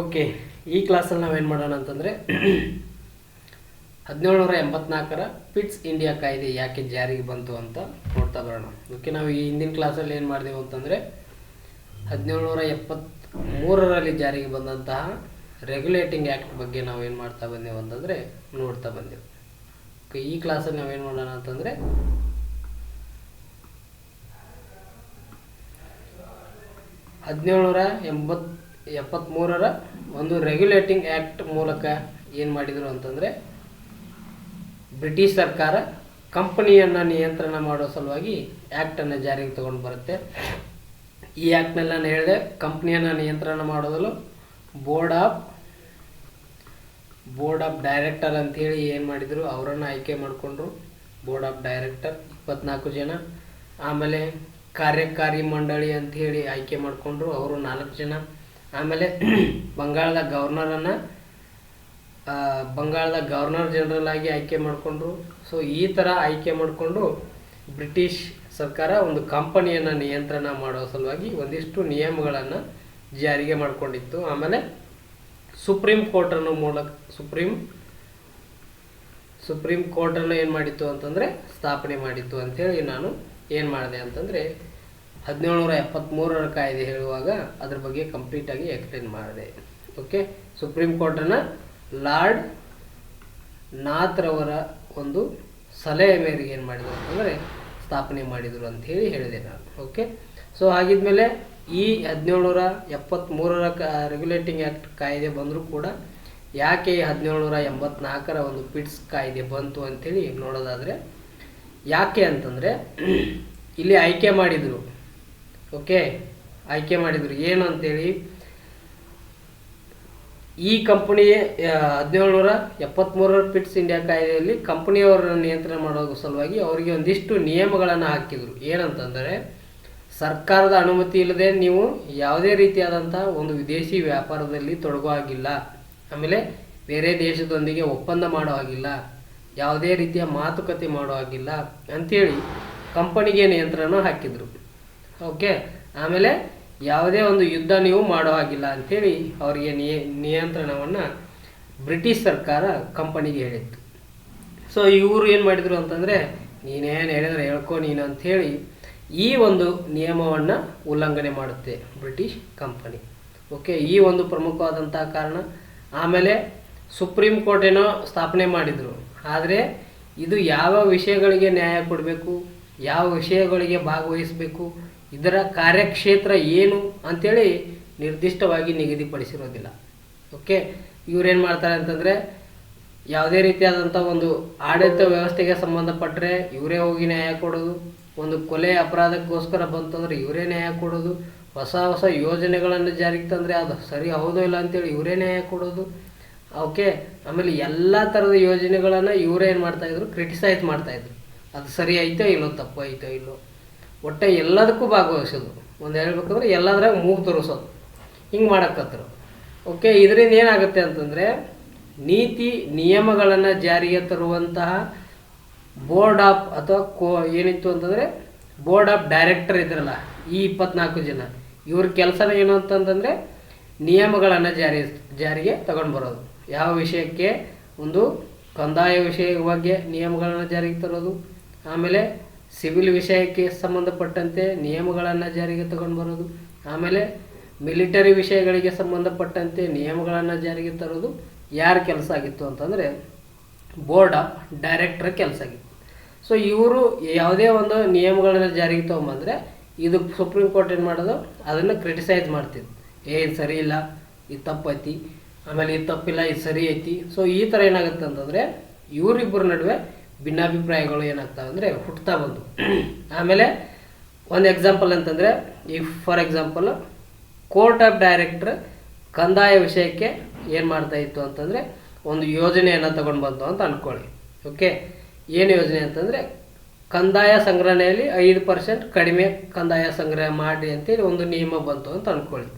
Okay ಈ ಕ್ಲಾಸಲ್ಲಿ ನಾವೇನು ಮಾಡೋಣ ಅಂತಂದರೆ ಹದಿನೇಳುನೂರ ಎಂಬತ್ನಾಲ್ಕರ ಪಿಟ್ಸ್ ಇಂಡಿಯಾ ಕಾಯ್ದೆ ಯಾಕೆ ಜಾರಿಗೆ ಬಂತು ಅಂತ ನೋಡ್ತಾ ಬರೋಣ. ಓಕೆ ನಾವು ಈ ಹಿಂದಿನ ಕ್ಲಾಸಲ್ಲಿ ಏನು ಮಾಡಿದೆವು ಅಂತಂದರೆ ಹದಿನೇಳುನೂರ ಎಪ್ಪತ್ತ್ಮೂರರಲ್ಲಿ ಜಾರಿಗೆ ಬಂದಂತಹ ರೆಗ್ಯುಲೇಟಿಂಗ್ ಆ್ಯಕ್ಟ್ ಬಗ್ಗೆ ನಾವು ಏನು ಮಾಡ್ತಾ ಬಂದೆವು ಅಂತಂದರೆ ನೋಡ್ತಾ ಬಂದೆವು. ಓಕೆ ಈ ಕ್ಲಾಸಲ್ಲಿ ನಾವೇನು ಮಾಡೋಣ ಅಂತಂದರೆ ಹದಿನೇಳುನೂರ ಎಂಬತ್ ಎಪ್ಪತ್ತ್ಮೂರರ ಒಂದು ರೆಗ್ಯುಲೇಟಿಂಗ್ ಆ್ಯಕ್ಟ್ ಮೂಲಕ ಏನು ಮಾಡಿದರು ಅಂತಂದರೆ ಬ್ರಿಟಿಷ್ ಸರ್ಕಾರ ಕಂಪನಿಯನ್ನು ನಿಯಂತ್ರಣ ಮಾಡೋ ಸಲುವಾಗಿ ಆ್ಯಕ್ಟನ್ನು ಜಾರಿಗೆ ತಗೊಂಡು ಬರುತ್ತೆ. ಈ ಆ್ಯಕ್ಟ್ನಲ್ಲಿ ನಾನು ಹೇಳಿದೆ, ಕಂಪ್ನಿಯನ್ನು ನಿಯಂತ್ರಣ ಮಾಡೋದಲು board of board of director ಅಂಥೇಳಿ ಏನು ಮಾಡಿದರು, ಅವರನ್ನು ಆಯ್ಕೆ ಮಾಡಿಕೊಂಡ್ರು. ಬೋರ್ಡ್ ಆಫ್ ಡೈರೆಕ್ಟರ್ ಇಪ್ಪತ್ನಾಲ್ಕು ಜನ. ಆಮೇಲೆ ಕಾರ್ಯಕಾರಿ ಮಂಡಳಿ ಅಂಥೇಳಿ ಆಯ್ಕೆ ಮಾಡಿಕೊಂಡ್ರು, ಅವರು ನಾಲ್ಕು ಜನ. ಆಮೇಲೆ ಬಂಗಾಳದ ಗವರ್ನರನ್ನು ಬಂಗಾಳದ ಗವರ್ನರ್ ಜನರಲ್ ಆಗಿ ಆಯ್ಕೆ ಮಾಡಿಕೊಂಡ್ರು. ಸೊ ಈ ಥರ ಆಯ್ಕೆ ಮಾಡಿಕೊಂಡು ಬ್ರಿಟಿಷ್ ಸರ್ಕಾರ ಒಂದು ಕಂಪನಿಯನ್ನು ನಿಯಂತ್ರಣ ಮಾಡೋ ಸಲುವಾಗಿ ಒಂದಿಷ್ಟು ನಿಯಮಗಳನ್ನು ಜಾರಿಗೆ ಮಾಡಿಕೊಂಡಿತ್ತು. ಆಮೇಲೆ ಸುಪ್ರೀಂ ಕೋರ್ಟನ್ನು ಮೂಲಕ, ಸುಪ್ರೀಂ ಸುಪ್ರೀಂ ಕೋರ್ಟನ್ನು ಏನು ಮಾಡಿತ್ತು ಅಂತಂದರೆ ಸ್ಥಾಪನೆ ಮಾಡಿತ್ತು ಅಂಥೇಳಿ ನಾನು ಏನು ಮಾಡಿದೆ ಅಂತಂದರೆ ಹದಿನೇಳುನೂರ ಎಪ್ಪತ್ತ್ಮೂರರ ಕಾಯ್ದೆ ಹೇಳುವಾಗ ಅದ್ರ ಬಗ್ಗೆ ಕಂಪ್ಲೀಟಾಗಿ ಎಕ್ಸ್ಪ್ಲೇನ್ ಮಾಡಿದೆ. ಓಕೆ ಸುಪ್ರೀಂ ಕೋರ್ಟನ್ನು ಲಾರ್ಡ್ ನಾಥ್ರವರ ಒಂದು ಸಲಹೆ ಮೇರೆಗೆ ಏನು ಮಾಡಿದರು ಅಂತಂದರೆ ಸ್ಥಾಪನೆ ಮಾಡಿದರು ಅಂತ ಹೇಳಿ ಹೇಳಿದೆ ನಾನು. ಓಕೆ ಸೊ ಹಾಗಿದ್ಮೇಲೆ ಈ ಹದಿನೇಳುನೂರ ಎಪ್ಪತ್ತ್ಮೂರರ ಕ ರೆಗ್ಯುಲೇಟಿಂಗ್ ಆ್ಯಕ್ಟ್ ಕಾಯ್ದೆ ಬಂದರೂ ಕೂಡ ಯಾಕೆ ಹದಿನೇಳು ಹದಿನೇಳುನೂರ ಎಂಬತ್ನಾಲ್ಕರ ಒಂದು ಪಿಟ್ಸ್ ಕಾಯ್ದೆ ಬಂತು ಅಂಥೇಳಿ ನೋಡೋದಾದರೆ, ಯಾಕೆ ಅಂತಂದರೆ, ಇಲ್ಲಿ ಆಯ್ಕೆ ಮಾಡಿದರು. ಓಕೆ? ಆಯ್ಕೆ ಮಾಡಿದರು. ಏನು ಅಂತೇಳಿ? ಈ ಕಂಪನಿ ಹದಿನೇಳುನೂರ ಎಪ್ಪತ್ತ್ಮೂರರ ಪಿಟ್ಸ್ ಇಂಡಿಯಾ ಕಾಯ್ದೆಯಲ್ಲಿ ಕಂಪನಿಯವರನ್ನು ನಿಯಂತ್ರಣ ಮಾಡೋ ಸಲುವಾಗಿ ಅವರಿಗೆ ಒಂದಿಷ್ಟು ನಿಯಮಗಳನ್ನು ಹಾಕಿದರು. ಏನಂತಂದರೆ, ಸರ್ಕಾರದ ಅನುಮತಿ ಇಲ್ಲದೆ ನೀವು ಯಾವುದೇ ರೀತಿಯಾದಂಥ ಒಂದು ವಿದೇಶಿ ವ್ಯಾಪಾರದಲ್ಲಿ ತೊಡಗೋ ಹಾಗಿಲ್ಲ ಆಮೇಲೆ ಬೇರೆ ದೇಶದೊಂದಿಗೆ ಒಪ್ಪಂದ ಮಾಡೋ ಹಾಗಿಲ್ಲ. ಯಾವುದೇ ರೀತಿಯ ಮಾತುಕತೆ ಮಾಡೋ ಹಾಗಿಲ್ಲ. ಅಂಥೇಳಿ ಕಂಪನಿಗೆ ನಿಯಂತ್ರಣ ಹಾಕಿದರು. ಓಕೆ, ಆಮೇಲೆ ಯಾವುದೇ ಒಂದು ಯುದ್ಧ ನೀವು ಮಾಡೋ ಹಾಗಿಲ್ಲ ಅಂಥೇಳಿ ಅವರಿಗೆ ನಿಯ, ನಿಯಂತ್ರಣವನ್ನು ಬ್ರಿಟಿಷ್ ಸರ್ಕಾರ ಕಂಪನಿಗೆ ಹೇಳಿತ್ತು. ಸೊ ಇವರು ಏನು ಮಾಡಿದರು ಅಂತಂದರೆ, ನೀನೇನು ಹೇಳಿದ್ರೆ ಹೇಳ್ಕೊ ನೀನು ಅಂಥೇಳಿ ಈ ಒಂದು ನಿಯಮವನ್ನು ಉಲ್ಲಂಘನೆ ಮಾಡುತ್ತೆ ಬ್ರಿಟಿಷ್ ಕಂಪನಿ. ಓಕೆ, ಈ ಒಂದು ಪ್ರಮುಖವಾದಂಥ ಕಾರಣ. ಆಮೇಲೆ ಸುಪ್ರೀಂ ಕೋರ್ಟ್ ಏನೋ ಸ್ಥಾಪನೆ ಮಾಡಿದರು. ಆದರೆ ಇದು ಯಾವ ವಿಷಯಗಳಿಗೆ ನ್ಯಾಯ ಕೊಡಬೇಕು? ಯಾವ ವಿಷಯಗಳಿಗೆ ಭಾಗವಹಿಸಬೇಕು? ಇದರ ಕಾರ್ಯಕ್ಷೇತ್ರ ಏನು ಅಂಥೇಳಿ ನಿರ್ದಿಷ್ಟವಾಗಿ ನಿಗದಿಪಡಿಸಿರೋದಿಲ್ಲ. ಓಕೆ ಇವ್ರೇನು ಮಾಡ್ತಾರೆ ಅಂತಂದರೆ ಯಾವುದೇ ರೀತಿಯಾದಂಥ ಒಂದು ಆಡಳಿತ ವ್ಯವಸ್ಥೆಗೆ ಸಂಬಂಧಪಟ್ಟರೆ ಇವರೇ ಹೋಗಿ ನ್ಯಾಯ ಕೊಡೋದು, ಒಂದು ಕೊಲೆ ಅಪರಾಧಕ್ಕೋಸ್ಕರ ಬಂತಂದ್ರೆ ಇವರೇ ನ್ಯಾಯ ಕೊಡೋದು, ಹೊಸ ಹೊಸ ಯೋಜನೆಗಳನ್ನು ಜಾರಿಗೆ ತಂದರೆ ಅದು ಸರಿ ಹೌದೋ ಇಲ್ಲ ಅಂತೇಳಿ ಇವರೇ ನ್ಯಾಯ ಕೊಡೋದು. ಓಕೆ ಆಮೇಲೆ ಎಲ್ಲ ಥರದ ಯೋಜನೆಗಳನ್ನು ಇವರೇ ಏನು ಮಾಡ್ತಾಯಿದ್ರು ಕ್ರಿಟಿಸೈಸ್ ಮಾಡ್ತಾಯಿದ್ರು ಅದು ಸರಿ ಐತೋ ಇಲ್ಲೋ, ತಪ್ಪು ಐತೋ ಇಲ್ಲೋ. ಒಟ್ಟು ಎಲ್ಲದಕ್ಕೂ ಭಾಗವಹಿಸೋದು. ಒಂದು ಹೇಳ್ಬೇಕಂದ್ರೆ ಎಲ್ಲದ್ರಾಗ ಮೂಗು ತೋರಿಸೋದು. ಹಿಂಗೆ ಮಾಡಕ್ಕತ್ತರು ಓಕೆ, ಇದರಿಂದ ಏನಾಗುತ್ತೆ ಅಂತಂದರೆ ನೀತಿ ನಿಯಮಗಳನ್ನು ಜಾರಿಗೆ ತರುವಂತಹ ಬೋರ್ಡ್ ಆಫ್ ಅಥವಾ ಕೋ ಏನಿತ್ತು ಅಂತಂದರೆ ಬೋರ್ಡ್ ಆಫ್ ಡೈರೆಕ್ಟರ್ ಇದ್ರಲ್ಲ ಈ ಇಪ್ಪತ್ನಾಲ್ಕು ಜನ. ಇವ್ರ ಕೆಲಸನ ಏನು ಅಂತಂತಂದರೆ ನಿಯಮಗಳನ್ನು ಜಾರಿ, ಜಾರಿಗೆ ತಗೊಂಡು ಬರೋದು. ಯಾವ ವಿಷಯಕ್ಕೆ? ಒಂದು ಕಂದಾಯ ವಿಷಯ ಬಗ್ಗೆ ನಿಯಮಗಳನ್ನು ಜಾರಿಗೆ ತರೋದು. ಆಮೇಲೆ ಸಿವಿಲ್ ವಿಷಯಕ್ಕೆ ಸಂಬಂಧಪಟ್ಟಂತೆ ನಿಯಮಗಳನ್ನು ಜಾರಿಗೆ ತಗೊಂಡು ಬರೋದು, ಆಮೇಲೆ ಮಿಲಿಟರಿ ವಿಷಯಗಳಿಗೆ ಸಂಬಂಧಪಟ್ಟಂತೆ ನಿಯಮಗಳನ್ನು ಜಾರಿಗೆ ತರೋದು ಯಾರ ಕೆಲಸ ಆಗಿತ್ತು ಅಂತಂದರೆ ಬೋರ್ಡ್ ಡೈರೆಕ್ಟರ್ ಕೆಲಸ ಆಗಿತ್ತು. ಸೊ ಇವರು ಯಾವುದೇ ಒಂದು ನಿಯಮಗಳನ್ನು ಜಾರಿಗೆ ತೊಗೊಂಬಂದರೆ ಇದು ಸುಪ್ರೀಂ ಕೋರ್ಟ್ ಏನು ಮಾಡೋದು? ಅದನ್ನು ಕ್ರಿಟಿಸೈಸ್ ಮಾಡ್ತಿತ್ತು ಏ, ಇದು ಸರಿ ಇಲ್ಲ, ಇದು ತಪ್ಪೈತಿ, ಆಮೇಲೆ ಇದು ತಪ್ಪಿಲ್ಲ, ಇದು ಸರಿ ಐತಿ. ಸೊ ಈ ಥರ ಏನಾಗುತ್ತೆ ಅಂತಂದರೆ ಇವರಿಬ್ಬರ ನಡುವೆ ಭಿನ್ನಾಭಿಪ್ರಾಯಗಳು ಏನಾಗ್ತವೆ ಅಂದರೆ ಹುಟ್ತಾ ಬಂದು. ಆಮೇಲೆ ಒಂದು ಎಕ್ಸಾಂಪಲ್ ಅಂತಂದರೆ ಈ for example court of director ಕಂದಾಯ ವಿಷಯಕ್ಕೆ ಏನು ಮಾಡ್ತಾ ಇತ್ತು ಅಂತಂದರೆ ಒಂದು ಯೋಜನೆಯನ್ನು ತಗೊಂಡು ಬಂತು ಅಂತ ಅಂದ್ಕೊಳ್ಳಿ ಓಕೆ ಏನು ಯೋಜನೆ ಅಂತಂದರೆ ಕಂದಾಯ ಸಂಗ್ರಹಣೆಯಲ್ಲಿ ಐದು ಪರ್ಸೆಂಟ್ ಕಡಿಮೆ ಕಂದಾಯ ಸಂಗ್ರಹ ಮಾಡಿ ಅಂತೇಳಿ ಒಂದು ನಿಯಮ ಬಂತು ಅಂತ ಅಂದ್ಕೊಳ್ಳಿ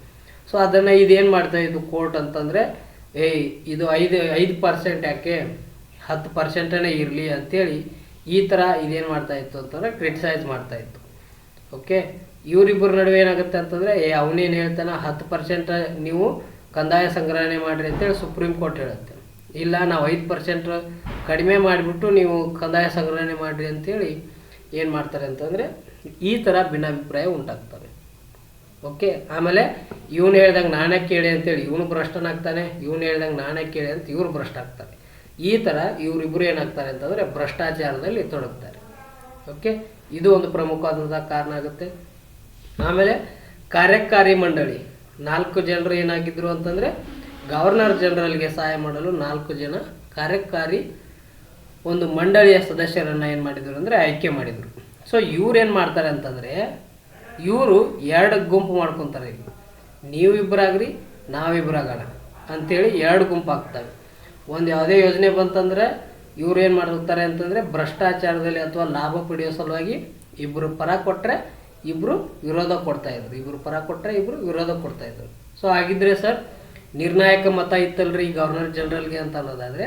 ಸೊ ಅದನ್ನು ಇದೇನು ಮಾಡ್ತಾ ಇದ್ದು ಕೋರ್ಟ್ ಅಂತಂದರೆ, ಏಯ್, ಇದು ಐದು ಐದು ಪರ್ಸೆಂಟ್ ಯಾಕೆ? ಹತ್ತು ಪರ್ಸೆಂಟನೇ ಇರಲಿ ಅಂಥೇಳಿ ಈ ಥರ ಇದೇನು ಮಾಡ್ತಾ ಇತ್ತು ಅಂತಂದರೆ ಕ್ರಿಟಿಸೈಸ್ ಮಾಡ್ತಾ ಇತ್ತು. ಓಕೆ ಇವರಿಬ್ಬರ ನಡುವೆ ಏನಾಗುತ್ತೆ ಅಂತಂದರೆ, ಏ, ಅವನೇನು ಹೇಳ್ತಾನೆ, ಹತ್ತು ಪರ್ಸೆಂಟ್ ನೀವು ಕಂದಾಯ ಸಂಗ್ರಹಣೆ ಮಾಡಿರಿ ಅಂತೇಳಿ ಸುಪ್ರೀಂ ಕೋರ್ಟ್ ಹೇಳುತ್ತೆ. ಇಲ್ಲ, ನಾವು ಐದು ಪರ್ಸೆಂಟ್ ಕಡಿಮೆ ಮಾಡಿಬಿಟ್ಟು ನೀವು ಕಂದಾಯ ಸಂಗ್ರಹಣೆ ಮಾಡಿರಿ ಅಂತೇಳಿ ಏನು ಮಾಡ್ತಾರೆ ಅಂತಂದರೆ, ಈ ಥರ ಭಿನ್ನಾಭಿಪ್ರಾಯ ಉಂಟಾಗ್ತವೆ. ಓಕೆ ಆಮೇಲೆ ಇವನು ಹೇಳ್ದಂಗೆ ನಾನೇ ಕೇಳಿ ಅಂತೇಳಿ, ಇವನು ಭ್ರಷ್ಟನಾಗ್ತಾನೆ, ಇವನು ಹೇಳ್ದಂಗೆ ನಾನೇ ಕೇಳಿ ಅಂತ ಇವ್ರು ಭ್ರಷ್ಟ ಆಗ್ತಾರೆ ಈ ಥರ ಇವರಿಬ್ಬರು ಏನಾಗ್ತಾರೆ ಅಂತಂದರೆ ಭ್ರಷ್ಟಾಚಾರದಲ್ಲಿ ತೊಡಗ್ತಾರೆ. ಓಕೆ ಇದು ಒಂದು ಪ್ರಮುಖವಾದಂಥ ಕಾರಣ ಆಗುತ್ತೆ. ಆಮೇಲೆ ಕಾರ್ಯಕಾರಿ ಮಂಡಳಿ, ನಾಲ್ಕು ಜನರು ಏನಾಗಿದ್ರು ಅಂತಂದರೆ ಗವರ್ನರ್ ಜನರಲ್ಗೆ ಸಹಾಯ ಮಾಡಲು ನಾಲ್ಕು ಜನ ಕಾರ್ಯಕಾರಿ ಒಂದು ಮಂಡಳಿಯ ಸದಸ್ಯರನ್ನು ಏನು ಮಾಡಿದರು ಅಂದರೆ ಆಯ್ಕೆ ಮಾಡಿದರು. ಸೊ ಇವ್ರು ಏನು ಮಾಡ್ತಾರೆ ಅಂತಂದರೆ ಇವರು ಎರಡು ಗುಂಪು ಮಾಡ್ಕೊತಾರೆ. ನೀವಿಬ್ಬರಾಗ್ರಿ ನಾವಿಬ್ಬರಾಗೋಣ ಅಂಥೇಳಿ ಎರಡು ಗುಂಪು ಆಗ್ತವೆ ಒಂದು ಯಾವುದೇ ಯೋಜನೆ ಬಂತಂದರೆ ಇವ್ರು ಏನು ಮಾಡ್ತಾರೆ ಅಂತಂದರೆ ಭ್ರಷ್ಟಾಚಾರದಲ್ಲಿ ಅಥವಾ ಲಾಭ ಪಡೆಯೋ ಸಲುವಾಗಿ ಇಬ್ಬರು ಪರ ಕೊಟ್ಟರೆ ಇಬ್ಬರು ವಿರೋಧ ಕೊಡ್ತಾ ಇದ್ರು. ಇಬ್ಬರು ಪರ ಕೊಟ್ಟರೆ ಇಬ್ಬರು ವಿರೋಧ ಕೊಡ್ತಾ ಇದ್ರು. ಸೊ ಹಾಗಿದ್ರೆ ಸರ್, ನಿರ್ಣಾಯಕ ಮತ ಇತ್ತಲ್ರಿ ಗವರ್ನರ್ ಜನರಲ್ಗೆ ಅಂತ ಅನ್ನೋದಾದರೆ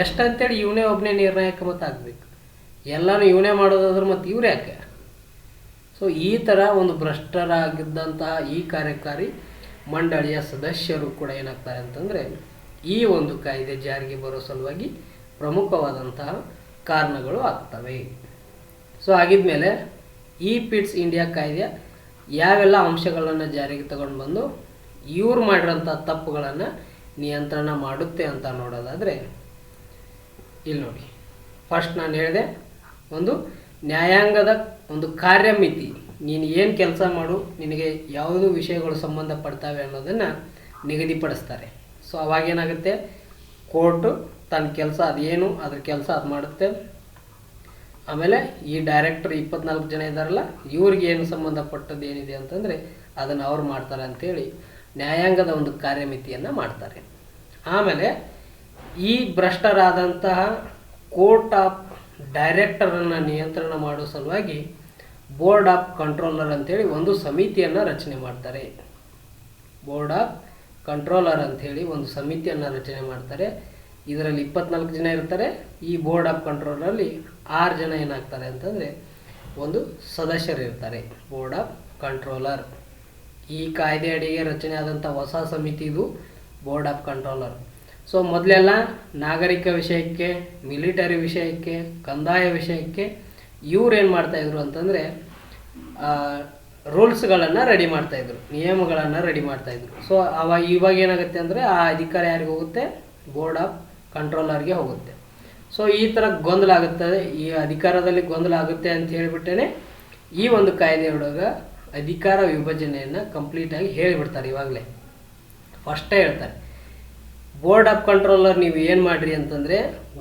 ಎಷ್ಟು ಅಂತೇಳಿ ಇವನೇ ಒಬ್ಬನೇ ನಿರ್ಣಾಯಕ ಮತ ಆಗಬೇಕು. ಎಲ್ಲನೂ ಇವನೇ ಮಾಡೋದಾದ್ರೆ ಮತ್ತು ಇವ್ರು ಯಾಕೆ? ಸೊ ಈ ಥರ ಒಂದು ಭ್ರಷ್ಟರಾಗಿದ್ದಂತಹ ಈ ಕಾರ್ಯಕಾರಿ ಮಂಡಳಿಯ ಸದಸ್ಯರು ಕೂಡ ಏನಾಗ್ತಾರೆ ಅಂತಂದರೆ ಈ ಒಂದು ಕಾಯ್ದೆ ಜಾರಿಗೆ ಬರೋ ಸಲುವಾಗಿ ಪ್ರಮುಖವಾದಂತಹ ಕಾರಣಗಳು ಆಗ್ತವೆ. ಸೊ ಆಗಿದ್ಮೇಲೆ ಈ ಪಿಟ್ಸ್ ಇಂಡಿಯಾ ಕಾಯ್ದೆ ಯಾವೆಲ್ಲ ಅಂಶಗಳನ್ನು ಜಾರಿಗೆ ತಗೊಂಡು ಬಂದು ಇವ್ರು ಮಾಡಿರೋಂಥ ತಪ್ಪುಗಳನ್ನು ನಿಯಂತ್ರಣ ಮಾಡುತ್ತೆ ಅಂತ ನೋಡೋದಾದರೆ ಇಲ್ಲಿ ನೋಡಿ. ಫಸ್ಟ್ ನಾನು ಹೇಳಿದೆ, ಒಂದು ನ್ಯಾಯಾಂಗದ ಒಂದು ಕಾರ್ಯಮಿತಿ, ನೀನು ಏನು ಕೆಲಸ ಮಾಡು, ನಿನಗೆ ಯಾವುದು ವಿಷಯಗಳು ಸಂಬಂಧಪಡ್ತವೆ ಅನ್ನೋದನ್ನು ನಿಗದಿಪಡಿಸ್ತಾರೆ. ಸೊ ಅವಾಗೇನಾಗುತ್ತೆ ಕೋರ್ಟು ತನ್ನ ಕೆಲಸ ಅದೇನು, ಅದ್ರ ಕೆಲಸ ಅದು ಮಾಡುತ್ತೆ. ಆಮೇಲೆ ಈ ಡೈರೆಕ್ಟರ್ ಇಪ್ಪತ್ನಾಲ್ಕು ಜನ ಇದ್ದಾರಲ್ಲ, ಇವ್ರಿಗೆ ಏನು ಸಂಬಂಧಪಟ್ಟದ್ದು ಏನಿದೆ ಅಂತಂದರೆ ಅದನ್ನು ಅವ್ರು ಮಾಡ್ತಾರೆ ಅಂತೇಳಿ ನ್ಯಾಯಾಂಗದ ಒಂದು ಕಾರ್ಯಮಿತಿಯನ್ನು ಮಾಡ್ತಾರೆ. ಆಮೇಲೆ ಈ ಭ್ರಷ್ಟರಾದಂತಹ ಕೋರ್ಟ್ ಆಫ್ ಡೈರೆಕ್ಟರನ್ನು ನಿಯಂತ್ರಣ ಮಾಡೋ ಸಲುವಾಗಿ ಬೋರ್ಡ್ ಆಫ್ ಕಂಟ್ರೋಲರ್ ಅಂತೇಳಿ ಒಂದು ಸಮಿತಿಯನ್ನು ರಚನೆ ಮಾಡ್ತಾರೆ. ಬೋರ್ಡ್ ಆಫ್ ಕಂಟ್ರೋಲರ್ ಅಂತ ಹೇಳಿ ಒಂದು ಸಮಿತಿಯನ್ನು ರಚನೆ ಮಾಡ್ತಾರೆ. ಇದರಲ್ಲಿ ಇಪ್ಪತ್ನಾಲ್ಕು ಜನ ಇರ್ತಾರೆ. ಈ ಬೋರ್ಡ್ ಆಫ್ ಕಂಟ್ರೋಲರಲ್ಲಿ ಆರು ಜನ ಏನಾಗ್ತಾರೆ ಅಂತಂದರೆ ಒಂದು ಸದಸ್ಯರು ಇರ್ತಾರೆ ಬೋರ್ಡ್ ಆಫ್ ಕಂಟ್ರೋಲರ್ ಈ ಕಾಯ್ದೆ ಅಡಿಗೆ ರಚನೆ ಆದಂಥ ಹೊಸ ಸಮಿತಿ ಇದು ಬೋರ್ಡ್ ಆಫ್ ಕಂಟ್ರೋಲರ್ ಸೊ ಮೊದಲೆಲ್ಲ ನಾಗರಿಕ ವಿಷಯಕ್ಕೆ ಮಿಲಿಟರಿ ವಿಷಯಕ್ಕೆ, ಕಂದಾಯ ವಿಷಯಕ್ಕೆ ಇವ್ರು ಏನು ಮಾಡ್ತಾಯಿದ್ರು ಅಂತಂದರೆ ರೂಲ್ಸ್ಗಳನ್ನು ರೆಡಿ ಮಾಡ್ತಾಯಿದ್ರು ನಿಯಮಗಳನ್ನು ರೆಡಿ ಮಾಡ್ತಾಯಿದ್ರು ಸೊ ಅವಾಗ ಇವಾಗ ಏನಾಗುತ್ತೆ ಅಂದರೆ ಆ ಅಧಿಕಾರ ಯಾರಿಗೆ ಹೋಗುತ್ತೆ? ಬೋರ್ಡ್ ಆಫ್ ಕಂಟ್ರೋಲರ್ಗೆ ಹೋಗುತ್ತೆ. ಸೊ ಈ ಥರ ಗೊಂದಲ ಆಗುತ್ತದೆ ಈ ಅಧಿಕಾರದಲ್ಲಿ ಗೊಂದಲ ಆಗುತ್ತೆ ಅಂತ ಹೇಳಿಬಿಟ್ಟೇ ಈ ಒಂದು ಕಾಯ್ದೆಯೊಳಗೆ ಅಧಿಕಾರ ವಿಭಜನೆಯನ್ನು ಕಂಪ್ಲೀಟಾಗಿ ಹೇಳಿಬಿಡ್ತಾರೆ ಇವಾಗಲೇ. ಫಸ್ಟೇ ಹೇಳ್ತಾರೆ. ಬೋರ್ಡ್ ಆಫ್ ಕಂಟ್ರೋಲರ್ ನೀವು ಏನು ಮಾಡಿರಿ ಅಂತಂದರೆ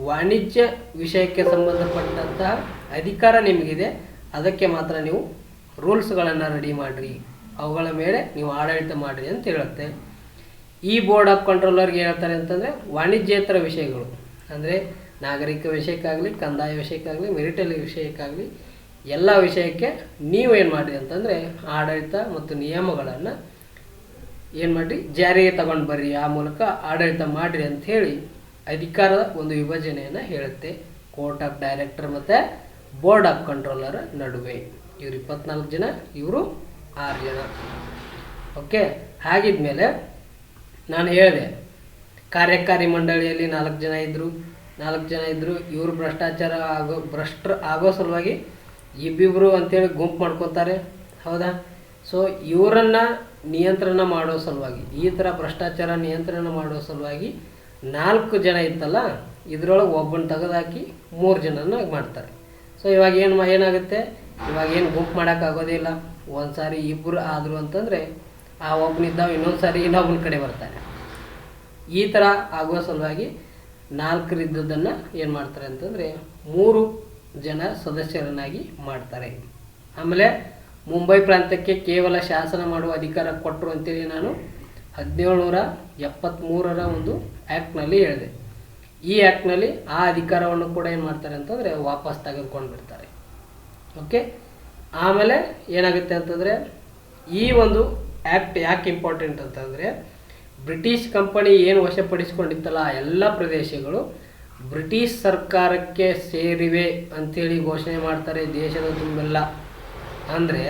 ವಾಣಿಜ್ಯ ವಿಷಯಕ್ಕೆ ಸಂಬಂಧಪಟ್ಟಂತಹ ಅಧಿಕಾರ ನಿಮಗಿದೆ, ಅದಕ್ಕೆ ಮಾತ್ರ ನೀವು ರೂಲ್ಸ್ಗಳನ್ನು ರೆಡಿ ಮಾಡಿರಿ. ಅವುಗಳ ಮೇಲೆ ನೀವು ಆಡಳಿತ ಮಾಡಿರಿ ಅಂತ ಹೇಳುತ್ತೆ. ಈ ಬೋರ್ಡ್ ಆಫ್ ಕಂಟ್ರೋಲರ್ಗೆ ಹೇಳ್ತಾರೆ ಅಂತಂದರೆ ವಾಣಿಜ್ಯೇತರ ವಿಷಯಗಳು. ಅಂದರೆ ನಾಗರಿಕ ವಿಷಯಕ್ಕಾಗಲಿ, ಕಂದಾಯ ವಿಷಯಕ್ಕಾಗಲಿ ಮೆರಿಟಲ್ ವಿಷಯಕ್ಕಾಗಲಿ, ಎಲ್ಲ ವಿಷಯಕ್ಕೆ ನೀವು ಏನು ಮಾಡಿರಿ ಅಂತಂದರೆ ಆಡಳಿತ ಮತ್ತು ನಿಯಮಗಳನ್ನು ಏನು ಮಾಡಿರಿ? ಜಾರಿಗೆ ತಗೊಂಡು ಬರ್ರಿ. ಆ ಮೂಲಕ ಆಡಳಿತ ಮಾಡಿರಿ ಅಂತ ಹೇಳಿ ಅಧಿಕಾರದ ಒಂದು ವಿಭಜನೆಯನ್ನು ಹೇಳುತ್ತೆ. ಕೋರ್ಟ್ ಆಫ್ ಡೈರೆಕ್ಟರ್ ಮತ್ತು ಬೋರ್ಡ್ ಆಫ್ ಕಂಟ್ರೋಲರ್ ನಡುವೆ. ಇವರು ಇಪ್ಪತ್ನಾಲ್ಕು ಜನ, ಇವರು ಆರು ಜನ. ಓಕೆ ಹಾಗಿದ್ಮೇಲೆ ನಾನು ಹೇಳಿದೆ, ಕಾರ್ಯಕಾರಿ ಮಂಡಳಿಯಲ್ಲಿ ನಾಲ್ಕು ಜನ ಇದ್ದರು ನಾಲ್ಕು ಜನ ಇದ್ದರು ಇವರು ಭ್ರಷ್ಟಾಚಾರ ಆಗೋ, ಭ್ರಷ್ಟರು ಆಗೋ ಸಲುವಾಗಿ ಇಬ್ಬಿಬ್ಬರು ಅಂತೇಳಿ ಗುಂಪು ಮಾಡ್ಕೊತಾರೆ. ಹೌದಾ? ಸೊ ಇವರನ್ನು ನಿಯಂತ್ರಣ ಮಾಡೋ ಸಲುವಾಗಿ, ಈ ಥರ ಭ್ರಷ್ಟಾಚಾರ ನಿಯಂತ್ರಣ ಮಾಡೋ ಸಲುವಾಗಿ ನಾಲ್ಕು ಜನ ಇತ್ತಲ್ಲ, ಇದರೊಳಗೆ ಒಬ್ಬನ ತೆಗೆದಾಕಿ ಮೂರು ಜನನ ಮಾಡ್ತಾರೆ. ಸೊ ಇವಾಗ ಏನು ಏನಾಗುತ್ತೆ? ಇವಾಗ ಏನು ಗುಂಪು ಮಾಡೋಕ್ಕಾಗೋದಿಲ್ಲ ಒಂದು ಸಾರಿ ಇಬ್ಬರು ಆದರು ಅಂತಂದರೆ ಆ ಒಬ್ಬನಿದ್ದ ಇನ್ನೊಂದು ಸಾರಿ ಇನ್ನೊಬ್ಬನ ಕಡೆ ಬರ್ತಾರೆ. ಈ ಥರ ಆಗುವ ಸಲುವಾಗಿ ನಾಲ್ಕರಿದ್ದದನ್ನು ಏನು ಮಾಡ್ತಾರೆ ಅಂತಂದರೆ ಮೂರು ಜನ ಸದಸ್ಯರನ್ನಾಗಿ ಮಾಡ್ತಾರೆ. ಆಮೇಲೆ ಮುಂಬೈ ಪ್ರಾಂತ್ಯಕ್ಕೆ ಕೇವಲ ಶಾಸನ ಮಾಡುವ ಅಧಿಕಾರ ಕೊಟ್ಟರು ಅಂತೇಳಿ ನಾನು ಹದಿನೇಳುನೂರ ಎಪ್ಪತ್ತ್ಮೂರರ ಒಂದು ಆ್ಯಕ್ಟ್ನಲ್ಲಿ ಹೇಳಿದೆ. ಈ ಆ್ಯಕ್ಟ್ನಲ್ಲಿ ಆ ಅಧಿಕಾರವನ್ನು ಕೂಡ ಏನು ಮಾಡ್ತಾರೆ ಅಂತಂದರೆ ವಾಪಸ್ ತೆಗೆದುಕೊಂಡು ಬಿಡ್ತಾರೆ ಓಕೆ ಆಮೇಲೆ ಏನಾಗುತ್ತೆ ಅಂತಂದರೆ, ಈ ಒಂದು ಆ್ಯಕ್ಟ್ ಯಾಕೆ ಇಂಪಾರ್ಟೆಂಟ್ ಅಂತಂದರೆ, ಬ್ರಿಟಿಷ್ ಕಂಪನಿ ಏನು ವಶಪಡಿಸಿಕೊಂಡಿತ್ತಲ್ಲ ಎಲ್ಲ ಪ್ರದೇಶಗಳು, ಬ್ರಿಟಿಷ್ ಸರ್ಕಾರಕ್ಕೆ ಸೇರಿವೆ ಅಂಥೇಳಿ ಘೋಷಣೆ ಮಾಡ್ತಾರೆ ದೇಶದ ತುಂಬೆಲ್ಲ. ಅಂದರೆ,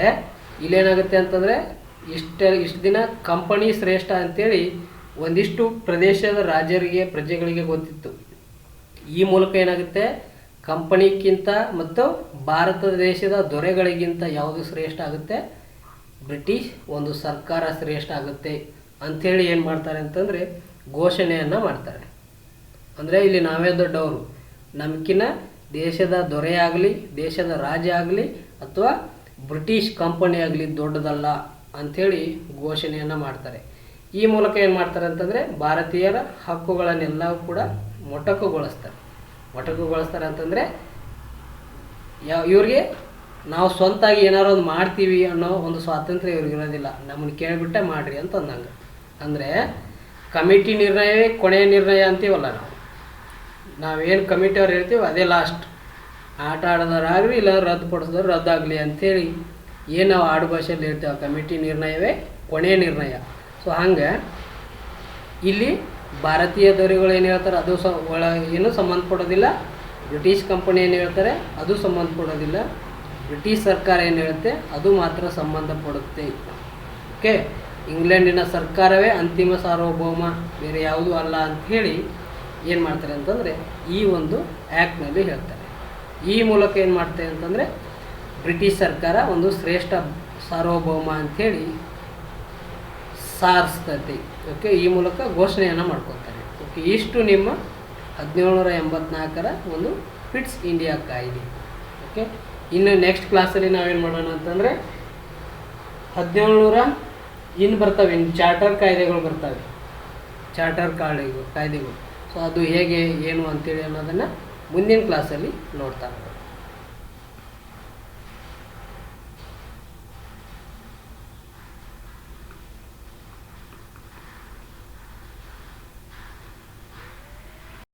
ಇಲ್ಲೇನಾಗುತ್ತೆ ಅಂತಂದರೆ, ಇಷ್ಟ, ಇಷ್ಟು ದಿನ ಕಂಪನಿ ಶ್ರೇಷ್ಠ ಅಂಥೇಳಿ ಒಂದಿಷ್ಟು ಪ್ರದೇಶದ ರಾಜರಿಗೆ, ಪ್ರಜೆಗಳಿಗೆ ಗೊತ್ತಿತ್ತು. ಈ ಮೂಲಕ ಏನಾಗುತ್ತೆ ಕಂಪನಿಗಿಂತ ಮತ್ತು ಭಾರತ ದೇಶದ ದೊರೆಗಳಿಗಿಂತ ಯಾವುದು ಶ್ರೇಷ್ಠ ಆಗುತ್ತೆ? ಬ್ರಿಟಿಷ್ ಒಂದು ಸರ್ಕಾರ ಶ್ರೇಷ್ಠ ಆಗುತ್ತೆ ಅಂಥೇಳಿ ಏನು ಮಾಡ್ತಾರೆ ಅಂತಂದರೆ ಘೋಷಣೆಯನ್ನು ಮಾಡ್ತಾರೆ. ಅಂದರೆ ಇಲ್ಲಿ ನಾವೇ ದೊಡ್ಡವರು. ನಮಗಿನ ದೇಶದ ದೊರೆ ಆಗಲಿ, ದೇಶದ ರಾಜ ಆಗಲಿ ಅಥವಾ ಬ್ರಿಟಿಷ್ ಕಂಪನಿ ಆಗಲಿ ದೊಡ್ಡದಲ್ಲ ಅಂಥೇಳಿ ಘೋಷಣೆಯನ್ನು ಮಾಡ್ತಾರೆ. ಈ ಮೂಲಕ ಏನು ಮಾಡ್ತಾರೆ ಅಂತಂದರೆ ಭಾರತೀಯರ ಹಕ್ಕುಗಳನ್ನೆಲ್ಲವೂ ಕೂಡ ಮೊಟಕುಗೊಳಿಸ್ತಾರೆ. ಮೊಟಕುಗೊಳಿಸ್ತಾರೆ ಅಂತಂದರೆ ಯಾವ ಇವ್ರಿಗೆ ನಾವು ಸ್ವಂತಾಗಿ ಏನಾರು ಒಂದು ಮಾಡ್ತೀವಿ ಅನ್ನೋ ಒಂದು ಸ್ವಾತಂತ್ರ್ಯ ಇವ್ರಿಗೆ ಇರೋದಿಲ್ಲ. ನಮ್ಮನ್ನು ಕೇಳಿಬಿಟ್ಟೆ ಮಾಡಿರಿ ಅಂತ ಅಂದಂಗೆ. ಅಂದರೆ, ಕಮಿಟಿ ನಿರ್ಣಯವೇ ಕೊನೆಯ ನಿರ್ಣಯ ಅಂತೀವಲ್ಲ ನಾವು. ನಾವೇನು ಕಮಿಟಿ ಅವ್ರು ಹೇಳ್ತೀವಿ ಅದೇ ಲಾಸ್ಟ್ ಆಟ ಆಡೋದಾರಾಗಲಿ ಇಲ್ಲ ರದ್ದು ಪಡಿಸಿದ್ರು ರದ್ದಾಗಲಿ ಅಂಥೇಳಿ ಏನು ನಾವು ಆಡು ಭಾಷೆಯಲ್ಲಿ ಹೇಳ್ತೇವೆ, ಕಮಿಟಿ ನಿರ್ಣಯವೇ ಕೊನೆಯ ನಿರ್ಣಯ. ಸೊ ಹಂಗೆ ಇಲ್ಲಿ ಭಾರತೀಯ ದೊರೆಗಳು ಏನು ಹೇಳ್ತಾರೆ, ಅದು ಸ ಒಳ ಏನು ಸಂಬಂಧಪಡೋದಿಲ್ಲ ಬ್ರಿಟಿಷ್ ಕಂಪನಿ ಏನು ಹೇಳ್ತಾರೆ, ಅದು ಸಂಬಂಧಪಡೋದಿಲ್ಲ ಬ್ರಿಟಿಷ್ ಸರ್ಕಾರ ಏನು ಹೇಳುತ್ತೆ, ಅದು ಮಾತ್ರ ಸಂಬಂಧಪಡುತ್ತೆ ಓಕೆ ಇಂಗ್ಲೆಂಡಿನ ಸರ್ಕಾರವೇ ಅಂತಿಮ ಸಾರ್ವಭೌಮ, ಬೇರೆ ಯಾವುದೂ ಅಲ್ಲ ಅಂತ ಹೇಳಿ ಏನು ಮಾಡ್ತಾರೆ ಅಂತಂದರೆ, ಈ ಒಂದು ಆ್ಯಕ್ಟ್ನಲ್ಲಿ ಹೇಳ್ತಾರೆ. ಈ ಮೂಲಕ ಏನು ಮಾಡ್ತಾರೆ ಅಂತಂದರೆ, ಬ್ರಿಟಿಷ್ ಸರ್ಕಾರ ಒಂದು ಶ್ರೇಷ್ಠ ಸಾರ್ವಭೌಮ ಅಂಥೇಳಿ ಸಾರಿಸ್ತೈತಿ ಓಕೆ, ಈ ಮೂಲಕ ಘೋಷಣೆಯನ್ನು ಮಾಡ್ಕೊತಾರೆ. ಓಕೆ, ಇಷ್ಟು ನಿಮ್ಮ ಹದಿನೇಳುನೂರ ಎಂಬತ್ನಾಲ್ಕರ ಒಂದು ಫಿಟ್ಸ್ ಇಂಡಿಯಾ ಕಾಯ್ದೆ. ಓಕೆ, ಇನ್ನು ನೆಕ್ಸ್ಟ್ ಕ್ಲಾಸಲ್ಲಿ ನಾವೇನು ಮಾಡೋಣ ಅಂತಂದರೆ ಹದಿನೇಳುನೂರ ಇನ್ನು ಬರ್ತವೆ ಇನ್ನು ಚಾರ್ಟರ್ ಕಾಯ್ದೆಗಳು ಬರ್ತವೆ. ಚಾರ್ಟರ್ ಕಾಯ್ದೆಗಳು ಕಾಯ್ದೆಗಳು. ಸೊ ಅದು ಹೇಗೆ, ಏನು ಅಂತೇಳಿ ಅನ್ನೋದನ್ನು ಮುಂದಿನ ಕ್ಲಾಸಲ್ಲಿ ನೋಡ್ತಾ